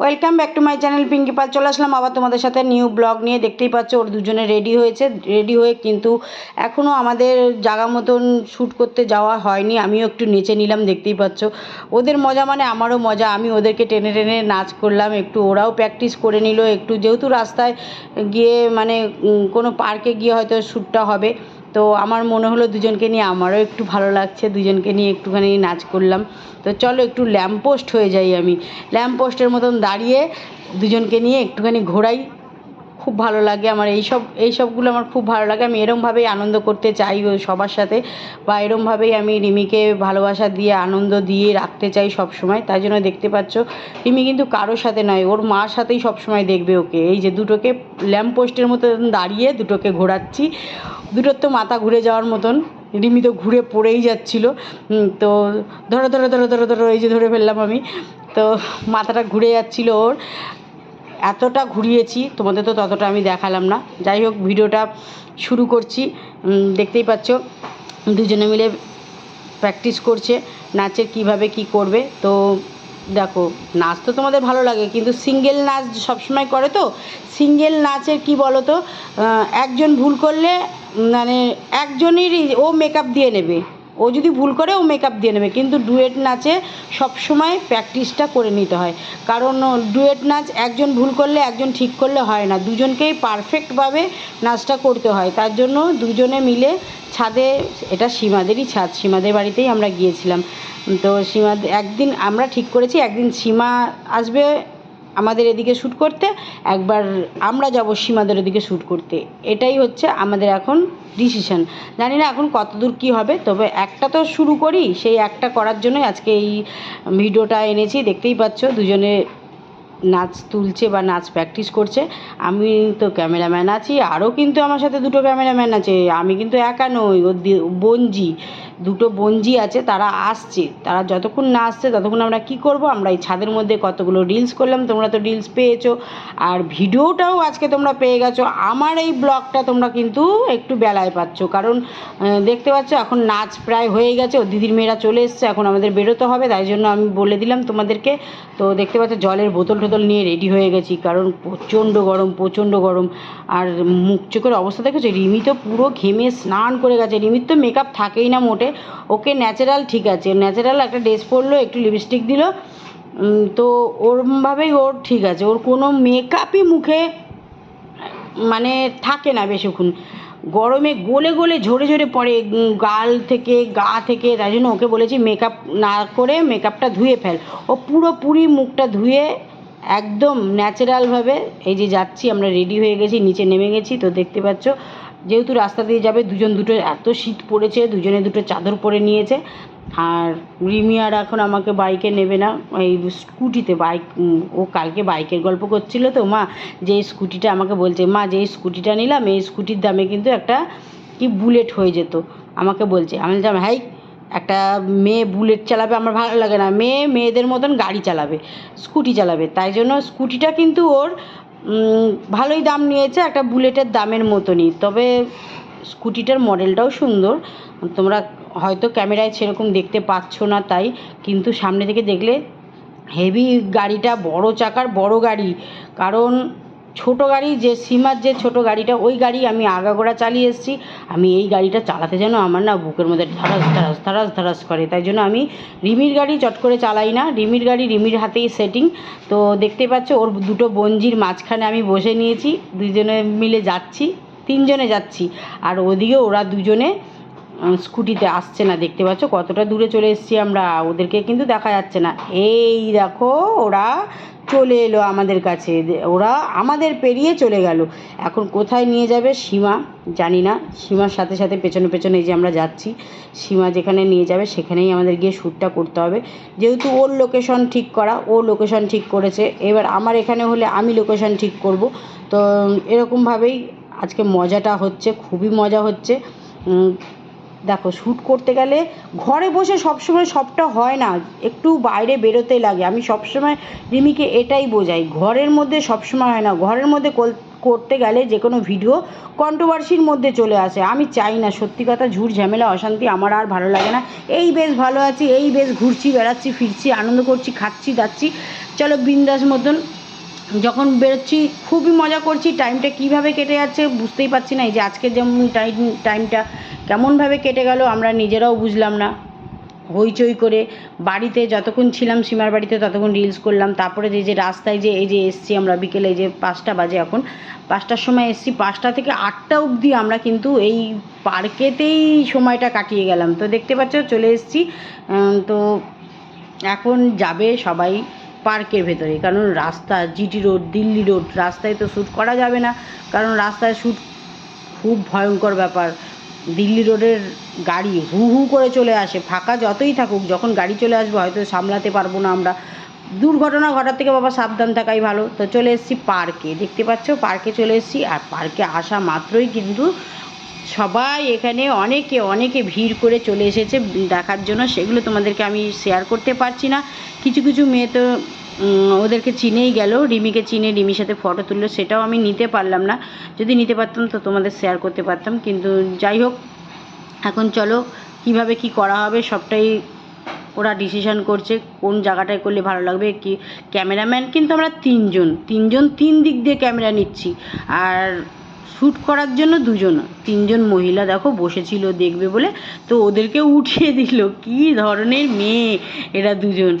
Welcome back to my channel Pinki Pal চলে আসলাম আবার তোমাদের সাথে নিউ ব্লগ নিয়ে। দেখতেই পাচ্ছ, ওর দুজনে রেডি হয়েছে রেডি হয়ে কিন্তু এখনও আমাদের জায়গা মতন শ্যুট করতে যাওয়া হয়নি। আমিও একটু নেচে নিলাম, দেখতেই পাচ্ছ। ওদের মজা মানে আমারও মজা। আমি ওদেরকে টেনে টেনে নাচ করলাম, একটু ওরাও প্র্যাকটিস করে নিল। একটু যেহেতু রাস্তায় গিয়ে মানে কোনো পার্কে গিয়ে হয়তো শ্যুটটা হবে। তো আমার মনে হলো দুজনকে নিয়ে আমারও একটু ভালো লাগছে, দুজনকে নিয়ে একটুখানি নাচ করলাম। তো চলো একটু ল্যাম্প পোস্ট হয়ে যাই আমি। ল্যাম্প পোস্টের মতন দাঁড়িয়ে দুজনকে নিয়ে একটুখানি ঘোরাই। খুব ভালো লাগে। আমার এই সব এই সবগুলো আমার খুব ভালো লাগে। আমি এরমভাবেই আনন্দ করতে চাই সবার সাথে বা এরমভাবেই আমি রিমিকে ভালোবাসা দিয়ে, আনন্দ দিয়ে রাখতে চাই সব সময় তাই জন্য দেখতে পাচ্ছ, রিমি কিন্তু কারোর সাথে নয়, ওর মার সাথেই সব সময় দেখবে ওকে। এই যে দুটোকে ল্যাম্প পোস্টের মতন দাঁড়িয়ে দুটোকে ঘোরাচ্ছি। দুটোর তো মাথা ঘুরে যাওয়ার মতন। রিমি তো ঘুরে পড়েই যাচ্ছিল। তো ধরো ধরো ধরো ধরো ধরো, এই যে ধরে ফেললাম আমি। তো মাথাটা ঘুরে যাচ্ছিল ওর। এতটা ঘুরিয়েছি, তোমাদের তো ততটা আমি দেখালাম না। যাই হোক, ভিডিওটা শুরু করছি। দেখতেই পাচ্ছ, দুজনে মিলে প্র্যাকটিস করছে, নাচের কীভাবে কি করবে। তো দেখো, নাচ তো তোমাদের ভালো লাগে, কিন্তু সিঙ্গেল নাচ সবসময় করে তো? সিঙ্গেল নাচের কি বলো তো একজন ভুল করলে মানে একজনেরই ও মেকআপ দিয়ে নেবে। ও যদি ভুল করে, ও মেকআপ দিয়ে নেবে। কিন্তু ডুয়েট নাচে সবসময় প্র্যাকটিসটা করে নিতে হয়। কারণ ডুয়েট নাচ একজন ভুল করলে একজন ঠিক করলে হয় না। দুজনকেই পারফেক্টভাবে নাচটা করতে হয়। তার জন্য দুজনে মিলে ছাদে, এটা সীমাদেরই ছাদ, সীমাদের বাড়িতেই আমরা গিয়েছিলাম। তো সীমা একদিন আমরা ঠিক করেছি, একদিন সীমা আসবে আমাদের এদিকে শ্যুট করতে, একবার আমরা যাব সীমাদের ওদিকে শ্যুট করতে। এটাই হচ্ছে আমাদের এখন ডিসিশন জানি না এখন কতদূর কী হবে, তবে একটা তো শুরু করি, সেই একটা করার জন্যই আজকে এই ভিডিওটা এনেছি। দেখতেই পাচ্ছ, দুজনে নাচ তুলছে বা নাচ প্র্যাকটিস করছে। আমি তো ক্যামেরাম্যান আছি, আরও কিন্তু আমার সাথে দুটো ক্যামেরাম্যান আছে। আমি কিন্তু একা নই ও বঞ্জি দুটো বঞ্জি আছে, তারা আসছে। তারা যতক্ষণ না আসছে, ততক্ষণ আমরা কি করব? আমরা এই ছাদের মধ্যে কতগুলো রিলস করলাম, তোমরা তো রিলস পেয়েছ। আর ভিডিওটাও আজকে তোমরা পেয়ে গেছো। আমার এই ব্লগটা তোমরা কিন্তু একটু বেলায় পাচ্ছ। কারণ দেখতে পাচ্ছ, এখন নাচ প্রায় হয়ে গেছে। ও দিদির মেয়েরা চলে এসছে, এখন আমাদের বেরোতে হবে। তাই জন্য আমি বলে দিলাম তোমাদেরকে। তো দেখতে পাচ্ছ, জলের বোতল টোতল নিয়ে রেডি হয়ে গেছি। কারণ প্রচণ্ড গরম প্রচণ্ড গরম। আর মুখ চোখের অবস্থা দেখেছ? রিমি তো পুরো ঘেমে স্নান করে গেছে। রিমির তো মেকআপ থাকেই না মোটে। ওকে ন্যাচারাল ঠিক আছে ন্যাচারাল একটা ড্রেস পরলো, একটু লিপস্টিক দিল তো ওরমভাবেই ওর ঠিক আছে, ওর কোনো মেকআপই মুখে মানে থাকে না বেশিক্ষণ। গরমে গলে গলে ঝরে ঝরে পড়ে গাল থেকে, গা থেকে, তাই জন্য ওকে বলেছি মেকআপ না করে মেকআপটা ধুয়ে ফেল। ও পুরোপুরি মুখটা ধুয়ে একদম ন্যাচারালভাবে এই যে যাচ্ছি, আমরা রেডি হয়ে গেছি, নিচে নেমে গেছি, তো দেখতে পাচ্ছ যেহেতু রাস্তা দিয়ে যাবে, দুজন দুটো এত শীত পড়েছে, দুজনে দুটো চাদর পরে নিয়েছে। আর রিমি আর এখন আমাকে বাইকে নেবে না, এই স্কুটিতে বাইক ও কালকে বাইকের গল্প করছিল তো মা, যে স্কুটিটা আমাকে বলছে, মা, যে স্কুটিটা নিলাম, এই স্কুটির দামে কিন্তু একটা কি বুলেট হয়ে যেত। আমাকে বলছে, আমি বললাম, হাই, একটা মেয়ে বুলেট চালাবে, আমার ভালো লাগে না। মেয়ে, মেয়েদের মতন গাড়ি চালাবে, স্কুটি চালাবে। তাই জন্য স্কুটিটা কিন্তু ওর ভালোই দাম নিয়েছে, একটা বুলেটের দামের মতনই। তবে স্কুটিটার মডেলটাও সুন্দর। তোমরা হয়তো ক্যামেরায় সেরকম দেখতে পাচ্ছ না তাই, কিন্তু সামনে থেকে দেখলে হেভি গাড়িটা, বড় চাকার বড় গাড়ি। কারণ ছোট গাড়ি, যে সীমার যে ছোট গাড়িটা, ওই গাড়ি আমি আগাগোড়া চালিয়ে এসেছি। আমি এই গাড়িটা চালাতে যেন আমার না বুকের মধ্যে ধারাস ধারাস ধারাস ধারাস করে। তাই জন্য আমি রিমির গাড়ি চট করে চালাই না। রিমির গাড়ি রিমির হাতেই সেটিং তো দেখতে পাচ্ছ, ওর দুটো বঞ্জির মাঝখানে আমি বসে নিয়েছি। দুজনে মিলে যাচ্ছি, তিনজনে যাচ্ছি। আর ওদিকে ওরা দুজনে স্কুটিতে আসছে না, দেখতে পাচ্ছ? কতটা দূরে চলে এসেছি আমরা, ওদেরকে কিন্তু দেখা যাচ্ছে না। এই দেখো, ওরা চলে এলো আমাদের কাছে। ওরা আমাদের পেরিয়ে চলে গেল। এখন কোথায় নিয়ে যাবে সীমা? জানি না। সীমার সাথে সাথে পেছনে পেছনে এই যে আমরা যাচ্ছি, সীমা যেখানে নিয়ে যাবে সেখানেই আমাদের গিয়ে শ্যুটটা করতে হবে। যেহেতু ওর লোকেশন ঠিক করা, ও লোকেশন ঠিক করেছে, এবার আমার এখানে হলে আমি লোকেশন ঠিক করব। তো, এরকমভাবেই আজকে মজাটা হচ্ছে, খুবই মজা হচ্ছে। দেখো শ্যুট করতে গেলে ঘরে বসে সবসময় সবটা হয় না, একটু বাইরে বেরোতে লাগে। আমি সবসময় রিমিকে এটাই বোঝাই, ঘরের মধ্যে সবসময় হয় না। ঘরের মধ্যে করতে গেলে যে কোনো ভিডিও কন্ট্রোভার্সির মধ্যে চলে আসে। আমি চাই না, সত্যি কথা ঝুট ঝামেলা, অশান্তি আমার আর ভালো লাগে না। এই বেশ ভালো আছি, এই বেশ ঘুরছি, বেড়াচ্ছি, ফিরছি, আনন্দ করছি, খাচ্ছি, দাচ্ছি। চলো বিন্দাস মতন যখন বেরোচ্ছি, খুবই মজা করছি। টাইমটা কীভাবে কেটে যাচ্ছে বুঝতেই পারছি না। এই যে আজকে যেমন টাইম টাইমটা কেমনভাবে কেটে গেল আমরা নিজেরাও বুঝলাম না। হইচই করে বাড়িতে যতক্ষণ ছিলাম, সীমার বাড়িতে ততক্ষণ রিলস করলাম। তারপরে যে যে রাস্তায় যে, এই যে এসছি আমরা বিকেলে, এই যে পাঁচটা বাজে এখন। পাঁচটার সময় এসছি, পাঁচটা থেকে আটটা অবধি আমরা কিন্তু এই পার্কেতেই সময়টা কাটিয়ে গেলাম। তো দেখতে পাচ্ছ, চলে এসছি। তো এখন যাবে সবাই। পার্কের ভেতরে কারণ রাস্তা, জিটি রোড, দিল্লি রোড, রাস্তায় তো শ্যুট করা যাবে না। কারণ রাস্তায় শ্যুট খুব ভয়ঙ্কর ব্যাপার। দিল্লি রোডের গাড়ি হু হু করে চলে আসে, ফাঁকা যতই থাকুক, যখন গাড়ি চলে আসবে হয়তো সামলাতে পারব না আমরা। দুর্ঘটনা ঘটার থেকে বাবা সাবধান থাকাই ভালো। তো চলে এসেছি পার্কে। দেখতে পাচ্ছ, পার্কে চলে এসেছি। আর পার্কে আসা মাত্রই কিন্তু সবাই এখানে অনেকে অনেকে ভিড় করে চলে এসেছে দেখার জন্য। সেগুলো তোমাদেরকে আমি শেয়ার করতে পারছি না। কিছু কিছু মেয়ে তো ওদেরকে চিনেই গেল। রিমিকে চিনে, রিমির সাথে ফটো তুললো, সেটাও আমি নিতে পারলাম না। যদি নিতে পারতাম তো তোমাদের শেয়ার করতে পারতাম, কিন্তু যাই হোক, এখন চলো, কীভাবে কি করা হবে, সবটাই ওরা ডিসিশন করছে, কোন জায়গাটায় করলে ভালো লাগবে, কি ক্যামেরাম্যান কিন্তু আমরা তিনজন। তিনজন, তিন দিক দিয়ে ক্যামেরা নিচ্ছি। আর শ্যুট করার জন্য দুজন, তিনজন মহিলা দেখো বসেছিল, দেখবে বলে তো ওদেরকে উঠিয়ে দিল। কি ধরনের মেয়ে এরা দুজন।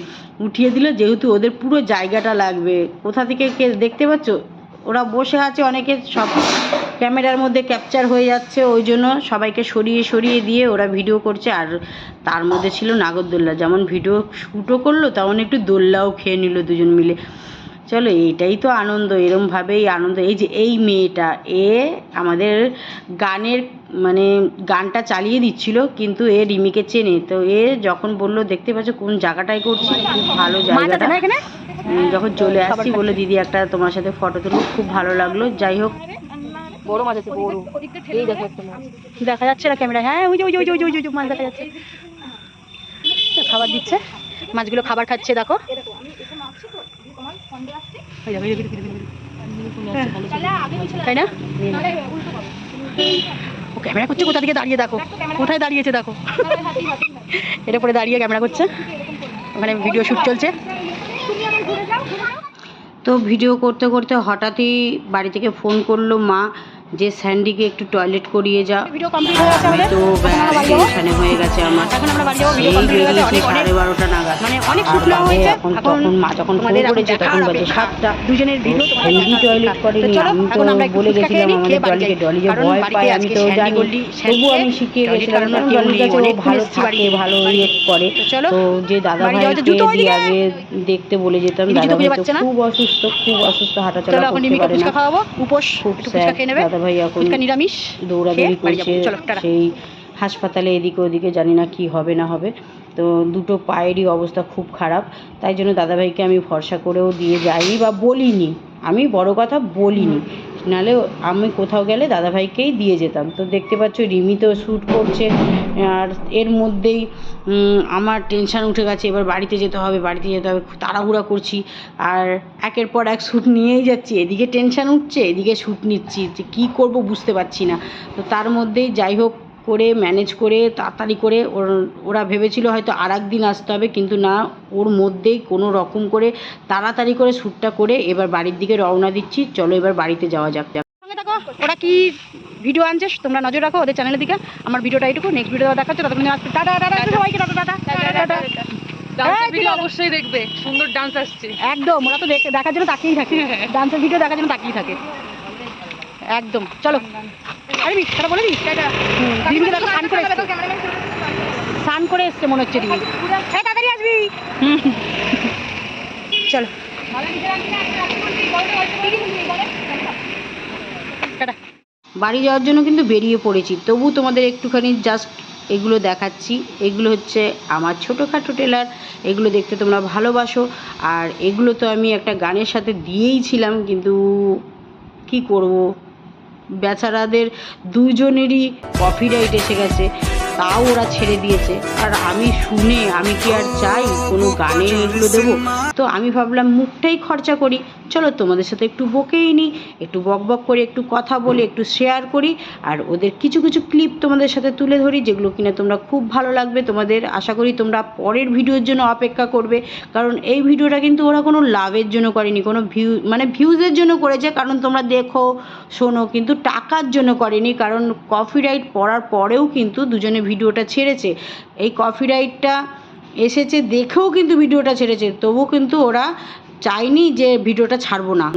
উঠিয়ে দিল যেহেতু ওদের পুরো জায়গাটা লাগবে। কোথা থেকে কে, দেখতে পাচ্ছ? ওরা বসে আছে অনেকে সব ক্যামেরার মধ্যে ক্যাপচার হয়ে যাচ্ছে, ওই জন্য সবাইকে সরিয়ে সরিয়ে দিয়ে ওরা ভিডিও করছে। আর তার মধ্যে ছিল নাগরদোল্লা। যেমন ভিডিও শ্যুটও করল, তেমন একটু দোল্লাও খেয়ে নিল দুজন মিলে। চলো এইটাই তো আনন্দ এরমভাবেই আনন্দ। এই যে এই মেয়েটা এ আমাদের গানের মানে গানটা চালিয়ে দিচ্ছিল কিন্তু এ রিমিকে চেনে। তো এ যখন বলল দেখতে পাচ্ছ কোন জায়গাটায় করছি? খুব ভালো জায়গাটা। যখন চলে আসছি বলে দিদি একটা তোমার সাথে ফটো তুলবো খুব ভালো লাগল। যাই হোক। বড় মাছ আছে বড়। এই দেখো একটা মাছ। দেখা যাচ্ছে না ক্যামেরা হ্যাঁ ওই ওই যে ওই যে ওই যে ওই যে, ওই যে মাছ দেখা যাচ্ছে। খাবার দিচ্ছে। মাছগুলো খাবার খাচ্ছে দেখো। তাই না? ও ক্যামেরা করছে কোথা থেকে দাঁড়িয়ে দেখো? কোথায় দাঁড়িয়েছে দেখো? এটা পরে দাঁড়িয়ে ক্যামেরা করছে। ওখানে ভিডিও শ্যুট চলছে। তো ভিডিও করতে করতে হঠাৎই বাড়ি থেকে ফোন করল মা। যে স্যান্ডিকে একটু টয়লেট করিয়ে যা। আমি তো টেনশনে হয়ে গেছে আমার। গেছে সাড়ে বারোটা নাগাদ। মানে আর শুট নেওয়া বাবা হয়েছে। এখন এখন তখন মা যখন ফোন করেছে তখন বাজে সাতটা। দুজনের ভিডিও তোমাদের হেলদি দেখার টয়লেট করেনি আমি তো এখন আমরা একটু বলে গেছিলাম আমাদের ডলিকে ডলি যে ভয় পায় আমি তো জানি। গল্লি, আমি শিখিয়ে গেছিলাম করানোর কারণ কেউ ডলির কাছে ভালো থাকে ভালো ইয়ে করে। তো যে দাদা ভাইকে দিয়ে আগে দেখতে বলে যেতাম দাদা ভাই তো। খুব অসুস্থ খুব অসুস্থ হাঁটাচলা চলো করতে পারে না। খুব দাদা ভাই এখন নিরামিষ? দৌড়াদৌড়ি করছে সেই হাসপাতালে এদিকে ওদিকে জানি না কি হবে না হবে। তো দুটো পায়েরই অবস্থা খুব খারাপ তাই জন্য দাদাভাইকে আমি ভরসা করেও দিয়ে যাই বা বলিনি। আমি বড় কথা বলিনি। নাহলে আমি কোথাও গেলে দাদাভাইকেই দিয়ে যেতাম। তো দেখতে পাচ্ছ রিমি তো শ্যুট করছে, আর এর মধ্যেই আমার টেনশান উঠে গেছে, এবার বাড়িতে যেতে হবে, বাড়িতে যেতে হবে তাড়াহুড়া করছি। আর একের পর এক শ্যুট নিয়েই যাচ্ছি, এদিকে টেনশান উঠছে, এদিকে শ্যুট নিচ্ছি, যে কী করব বুঝতে পারছি না। তো তার মধ্যেই যাই হোক করে ম্যানেজ করে তাড়াতাড়ি করে ওর ওরা ভেবেছিল হয়তো আর দিন আসতে হবে কিন্তু না ওর মধ্যেই কোনো রকম করে তাড়াতাড়ি করে শ্যুটটা করে এবার বাড়ির দিকে রওনা দিচ্ছি। চলো এবার বাড়িতে যাওয়া যাক। থাকো ওরা কি ভিডিও আনছে? তোমরা নজর রাখো ওদের চ্যানেলের দিকে। আমার ভিডিওটা এইটুকু নেক্সট ভিডিও দেখাচ্ছে ততক্ষণ আসছে টাটা টাটা সবাইকে টাটা টাটা টাটা ডান্সের এই, ভিডিও অবশ্যই দেখবে সুন্দর ডান্স আসছে। একদম ওরা তো দেখে- দেখার জন্য তাকিয়েই থাকে। ডান্সের ভিডিও দেখার জন্য তাকিয়ে থাকে। একদম চলো। আরে বি সেটা বলে দেখো স্নান করে এসছে। স্নান করে এসছে মনে হচ্ছে রিমি হ্যাঁ তাড়াতাড়ি আসবি। চলো। বাড়ি যাওয়ার জন্য কিন্তু বেরিয়ে পড়েছি। তবু তোমাদের একটুখানি জাস্ট এগুলো দেখাচ্ছি। এগুলো হচ্ছে আমার ছোটোখাটো টেলার এগুলো দেখতে তোমরা ভালোবাসো। আর এগুলো তো আমি একটা গানের সাথে দিয়েই ছিলাম কিন্তু কি করব? বেচারাদের দুজনেরই কপিরাইট এসে গেছে। তাও ওরা ছেড়ে দিয়েছে। আর আমি শুনে আমি কি আর চাই? কোনো গানে এগুলো দেবো? তো আমি ভাবলাম, মুখটাই খরচা করি। চলো তোমাদের সাথে একটু বকেই নিই একটু বক বক করে, একটু কথা বলি, একটু শেয়ার করি। আর ওদের কিছু কিছু ক্লিপ তোমাদের সাথে তুলে ধরি, যেগুলো কিনা তোমরা খুব ভালো লাগবে। তোমাদের আশা করি তোমরা পরের ভিডিওর জন্য অপেক্ষা করবে। কারণ এই ভিডিওটা কিন্তু ওরা কোনো লাভের জন্য করেনি, কোনো ভিউ মানে ভিউজের জন্য করেছে। কারণ তোমরা দেখো, শোনো, কিন্তু টাকার জন্য করেনি। কারণ কপিরাইট পড়ার পরেও কিন্তু দুজনে ভিডিওটা ছেড়েছে। এই কপিরাইটটা এসেছে দেখেও কিন্তু ভিডিওটা ছেড়েছে তবু কিন্তু ওরা চায়নি যে ভিডিওটা ছাড়বো না।